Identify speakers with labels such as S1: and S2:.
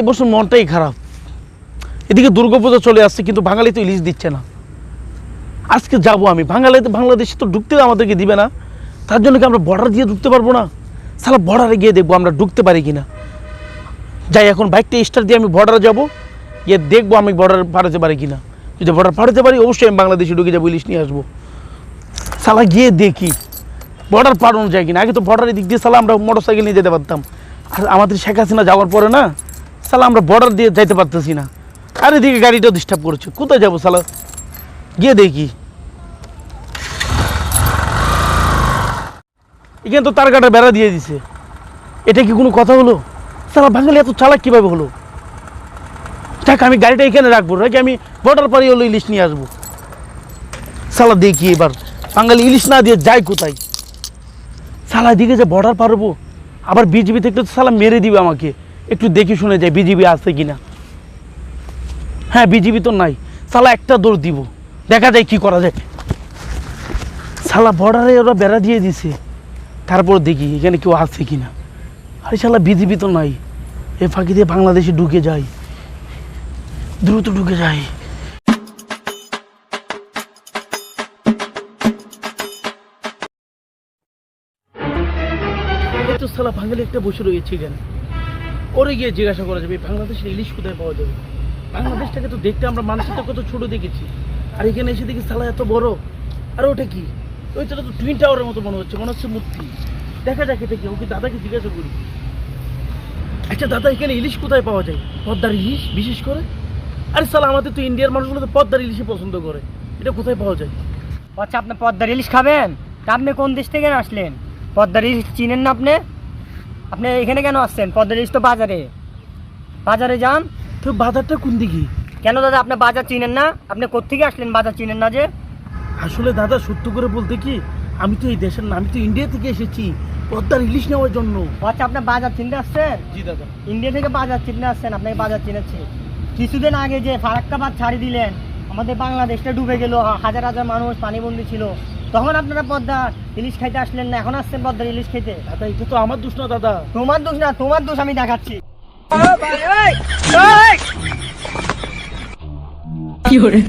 S1: এই বছর মনটাই খারাপ। এদিকে দুর্গাপূজা চলে আসছে, কিন্তু বাঙালি তো ইলিশ দিচ্ছে না। আজকে যাব আমি। বাঙালিতে, বাংলাদেশে তো ঢুকতে আমাদেরকে দিবে না। তার জন্য কি আমরা বর্ডার দিয়ে ঢুকতে পারব না? সালা বর্ডারে গিয়ে দেখব আমরা ঢুকতে পারি কিনা। যাই, এখন বাইকটা স্টার্ট দিয়ে আমি বর্ডারে যাব। গিয়ে দেখব আমি বর্ডার পাড়াতে পারি কিনা। যদি বর্ডার পাড়াতে পারি, অবশ্যই আমি বাংলাদেশে ঢুকে যাব, ইলিশ নিয়ে আসব। সালা গিয়ে দেখি। বর্ডার পাড়ানো যায় কিনা? আগে তো বর্ডারের দিক দিয়ে সালা আমরা মোটর সাইকেল নিয়ে যেতে পারতাম। আর আমাদের শেখ হাসিনা যাওয়ার পরে না সালা, আমরা বর্ডার দিয়ে যাইতে পারতেছি না। আর এদিকে গাড়িটা ডিস্টার্ব করছে। কোথায় যাব সালা? গিয়ে দেখি। এখানে তো তার কাটা বেড়া দিয়ে দিছে। এটা কি কোনো কথা হলো? সালা, বাঙালি এত চালাক কীভাবে হলো? দেখ আমি গাড়িটা এখানে রাখব। রেখে আমি বর্ডার পাড়ি হলো ইলিশ নিয়ে আসব? সালা, দেখি এবার। বাঙালি ইলিশ না দিয়ে যায় কোথায়? সালা দিকে যে বর্ডার পারব আবার বিজিবি থেকে তো সালা মেরে দিবে আমাকে। একটু দেখে শুনে যায় বিজিবি আছে কিনা। হ্যাঁ বিজিবি তো নাই। সালা একটা দৌড় দিব। দেখা যায় কি করা যায়। সালা বর্ডারে ওরা বেড়া দিয়ে দিছে। তারপর দেখি এখানে কেউ আছে কিনা। আরে শালা বিজিবি তো নাই। এ ফাঁকি দিয়ে বাংলাদেশে ঢুকে যায়। দ্রুত ঢুকে যায়। সালা বাঙালি একটা বসে রয়েছে এখানে। ওরে গিয়ে জিজ্ঞাসা করা যাবে বাংলাদেশের ইলিশ কোথায় পাওয়া যাবে? বাংলাদেশটাকে তো দেখতে আমরা মানুষের তো কত ছোট দেখেছি। আর এখানে এসে দেখি সালা এত বড়। আর ওটা কি? ওইটা তো টুইন টাওয়ারের মতো মনে হচ্ছে মনে হচ্ছে মূর্তি। দেখা যাক এটা কি, ওকে দাদাকে জিজ্ঞাসা করি। আচ্ছা দাদা, এখানে ইলিশ কোথায় পাওয়া যায়? পদ্মার ইলিশ, বিশেষ করে? আরে সালা আমাদের তো ইন্ডিয়ার মানুষগুলো তো পদ্মার ইলিশই পছন্দ করে। এটা কোথায় পাওয়া যায়?
S2: আচ্ছা আপনি পদ্মার ইলিশ খাবেন? তা আপনি কোন দেশ থেকে আসলেন? পদ্মার ইলিশ চিনেন না আপনি? আপনি এখানে কেন আসছেন? ইলিশ তো বাজারে। বাজারে যান।
S1: তো বাজারটা কোন দিকে?
S2: কেন দাদা আপনি বাজার চিনেন না? আপনি কোত্থেকে আসলেন বাজার চিনেন না যে?
S1: আসলে দাদা সত্য করে বলতে কি আমি তো এই দেশের না আমি তো ইন্ডিয়া থেকে এসেছি পদ্মার ইলিশ নেওয়ার জন্য।
S2: আচ্ছা আপনি বাজার চিনতে আসছেন?
S1: জি দাদা।
S2: ইন্ডিয়া থেকে বাজার চিনতে আসছেন আপনাকে বাজার চিনেছি কিছুদিন আগে যে ফারাক্কাবাদ ছাড়ি দিলেন আমাদের বাংলাদেশটা ডুবে গেল হাজার হাজার মানুষ পানিবন্দী ছিল। তখন আপনারা পদ্মা ইলিশ খাইতে আসলেন না এখন আসছেন পদ্মার ইলিশ খেতে
S1: দাদা এটা তো আমার দোষ না দাদা।
S2: তোমার দোষ না তোমার দোষ আমি দেখাচ্ছি।
S3: কি hore